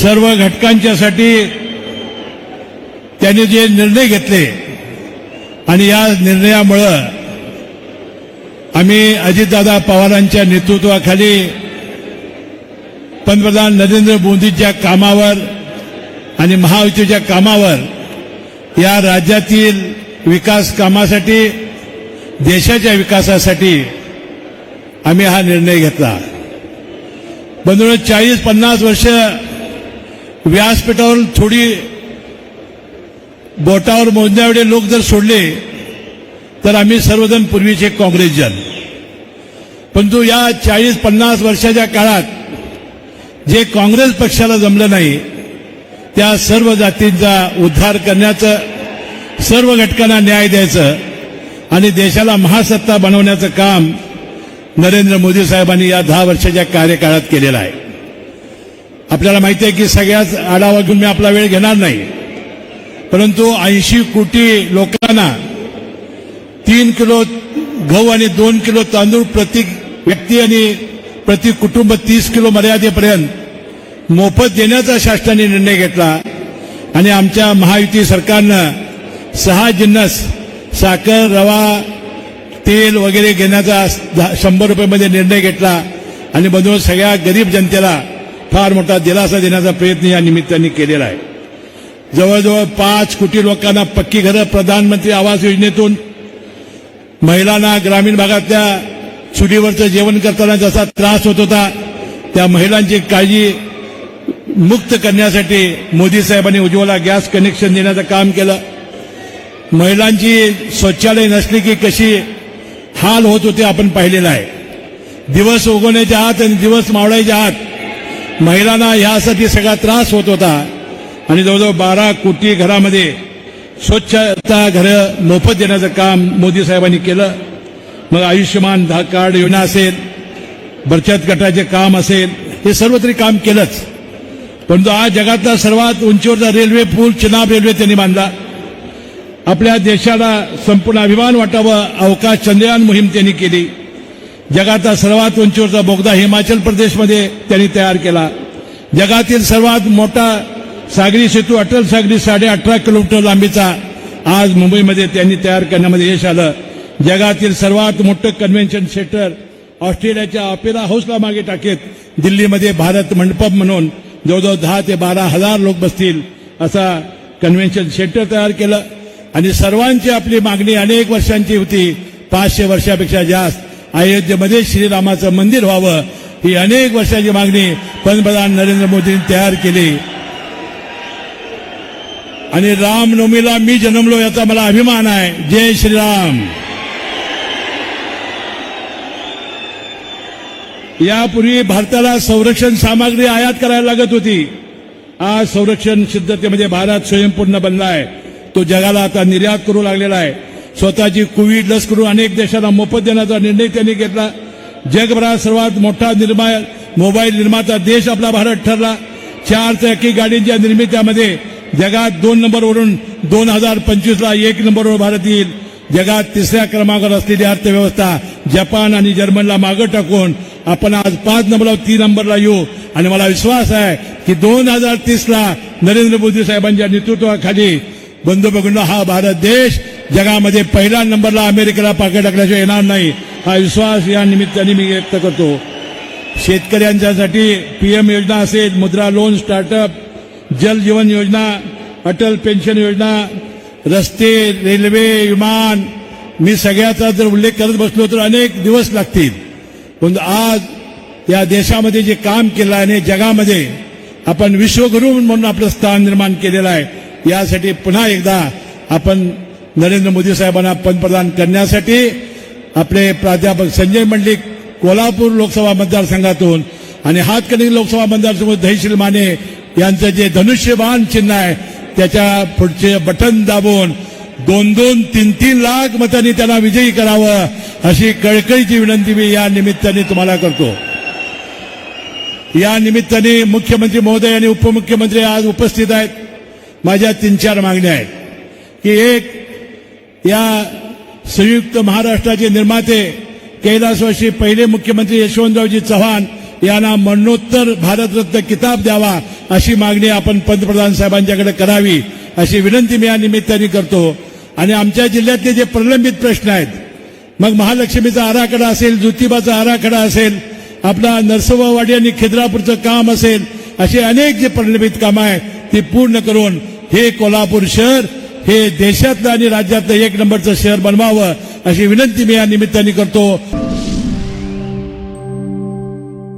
सर्व घटकांच्यासाठी त्यांनी जे निर्णय घेतले आणि या निर्णयामुळं आम्ही अजितदादा पवारांच्या नेतृत्वाखाली पंतप्रधान नरेंद्र मोदींच्या कामावर आणि महायुतीच्या कामावर या राज्यातील विकास कामासाठी देशाच्या विकासासाठी आम्ही हा निर्णय घेतला. बंधून चाळीस पन्नास वर्ष व्यासपीठावर थोडी बोटावर मोजण्याएवढे लोक जर सोडले तर आम्ही सर्वजण पूर्वीचे काँग्रेसजन परंतु या चाळीस पन्नास वर्षाच्या काळात जे काँग्रेस पक्षाला जमलं नाही त्या सर्व जातींचा उद्धार करण्याचं सर्व घटकांना न्याय द्यायचं आणि देशाला महासत्ता बनवण्याचं काम नरेंद्र मोदी साहेबांनी या दहा वर्षाच्या कार्यकाळात केलेलं आहे. आपल्याला माहिती आहे की सगळ्याच आढावा घेऊन मी आपला वेळ घेणार नाही. परंतु ऐंशी कोटी लोकांना तीन किलो गहू आणि दोन किलो तांदूळ प्रति व्यक्ती आणि प्रति कुटुंब तीस किलो मर्यादेपर्यंत मोफत देण्याचा शासनाने निर्णय घेतला आणि आमच्या महायुती सरकारनं सहा जिन्नस साखर रवा तेल वगैरे घेण्याचा दहा- शंभर रुपयामध्ये निर्णय घेतला आणि म्हणून सगळ्या गरीब जनतेला फार मोठा दिलासा देण्याचा प्रयत्न या निमित्ताने केलेला आहे. जवळजवळ पाच कोटी लोकांना पक्की घरं प्रधानमंत्री आवास योजनेतून महिलांना ग्रामीण भागातल्या चुलीवरचं जेवण करताना जसा त्रास होत होता त्या महिलांची काळजी मुक्त करण्यासाठी मोदी साहेबांनी उज्ज्वला गॅस कनेक्शन देण्याचं काम केलं. महिलांची शौचालय नसली की कशी हाल होत होते आपण पाहिलेलं आहे. दिवस उगवण्याच्या आत आणि दिवस मावळायच्या आत महिलांना यासाठी सगळा त्रास होत होता. आणि जवळजवळ बारा कोटी घरामध्ये स्वच्छता घरं मोफत देण्याचं काम मोदी साहेबांनी केलं. मग आयुष्यमान धा कार्ड योजना असेल बचत गटाचे काम असेल हे सर्व तरी काम केलंच. परंतु आज जगातला सर्वात उंचीवरचा रेल्वे पूल चिनाब रेल्वे त्यांनी बांधला. आपल्या देशाला संपूर्ण अभिमान वाटावं अवकाश चंद्रयान मोहीम त्यांनी केली. जगाचा सर्वात उंचीवरचा बोगदा हिमाचल प्रदेशमध्ये त्यांनी तयार केला. जगातील सर्वात मोठा सागरी सेतू अटल सागरी साडे अठरा किलोमीटर लांबीचा आज मुंबईमध्ये त्यांनी तयार करण्यामध्ये यश आलं. जगातील सर्वात मोठं कन्व्हेन्शन सेंटर ऑस्ट्रेलियाच्या ऑपेरा हाऊसला मागे टाकेत. दिल्लीमध्ये भारत मंडपम म्हणून जवळजवळ दहा ते बारा हजार लोक बसतील असा कन्व्हेन्शन सेंटर तयार केलं. आणि सर्वांची आपली मागणी अनेक वर्षांची होती. पाचशे वर्षापेक्षा जास्त. अयोध्येमध्ये श्रीरामाचं मंदिर व्हावं ही अनेक वर्षाची मागणी पंतप्रधान नरेंद्र मोदींनी तयार केली. आणि रामनवमीला मी जन्मलो याचा मला अभिमान आहे. जय श्रीराम. यापूर्वी भारताला संरक्षण सामग्री आयात करायला लागत होती. आज संरक्षण सिद्धतेमध्ये भारत स्वयंपूर्ण बनला आहे तो जगाला आता निर्यात करू लागलेला आहे. स्वतःची कोविड लस करून अनेक देशांना मोफत देण्याचा निर्णय त्यांनी घेतला. जगभरात सर्वात मोठा निर्माय मोबाईल निर्माता देश आपला भारत ठरला. चार चाकी गाडींच्या निर्मित्यामध्ये जगात दोन नंबरवरून दोन हजार पंचवीसला एक नंबरवर भारत येईल. जगात तिसऱ्या क्रमांकावर असलेली अर्थव्यवस्था जपान आणि जर्मनला मागं टाकून आपण आज पाच नंबरला तीन नंबरला येऊ. आणि मला विश्वास आहे की दोन हजार तीसला नरेंद्र मोदी साहेबांच्या नेतृत्वाखाली बंधू भगिनींनो, हा भारत देश जगामध्ये पहिल्या नंबरला अमेरिकेला पाके टाकल्याशिवाय येणार नाही. हा विश्वास या निमित्ताने मी व्यक्त करतो. शेतकऱ्यांच्यासाठी पीएम योजना असेल मुद्रा लोन स्टार्टअप जल जीवन योजना अटल पेन्शन योजना रस्ते रेल्वे विमान मी सगळ्याचा जर उल्लेख करत बसलो तर अनेक दिवस लागतील. पण आज या देशामध्ये जे काम केलं आहे आणि जगामध्ये आपण विश्वगुरू म्हणून आपलं स्थान निर्माण केलेलं आहे. यासाठी पुन्हा एकदा आपण नरेंद्र मोदी साहेबांना पंतप्रधान करण्यासाठी आपले प्राध्यापक संजय मंडलिक कोल्हापूर लोकसभा मतदारसंघातून आणि हातकणी लोकसभा मतदारसंघ दहीशील माने यांचं जे धनुष्यबाण चिन्ह आहे त्याच्या पुढचे बटन दाबून दोन दोन तीन तीन लाख मतांनी त्यांना विजयी करावं अशी कळकळीची विनंती मी या निमित्ताने तुम्हाला करतो. या निमित्ताने मुख्यमंत्री महोदय आणि उपमुख्यमंत्री आज उपस्थित आहेत. माझ्या तीन चार मागण्या आहेत की एक या संयुक्त महाराष्ट्राचे निर्माते कैलासवाशी पहिले मुख्यमंत्री यशवंतरावजी चव्हाण यांना मरणोत्तर भारतरत्न किताब द्यावा अशी मागणी आपण पंतप्रधान साहेबांच्याकडे करावी अशी विनंती मी या निमित्ताने करतो. आणि आमच्या जिल्ह्यातले जे प्रलंबित प्रश्न आहेत मग महालक्ष्मीचा आराखडा असेल ज्योतिबाचा आराखडा असेल आपला नरसोबावाडी आणि खिद्रापूरचं काम असेल असे अनेक जे प्रलंबित कामं आहेत ती पूर्ण करून हे कोल्हापूर शहर हे देशातलं आणि राज्यातलं एक नंबरचं शहर बनवावं अशी विनंती मी या निमित्ताने करतो.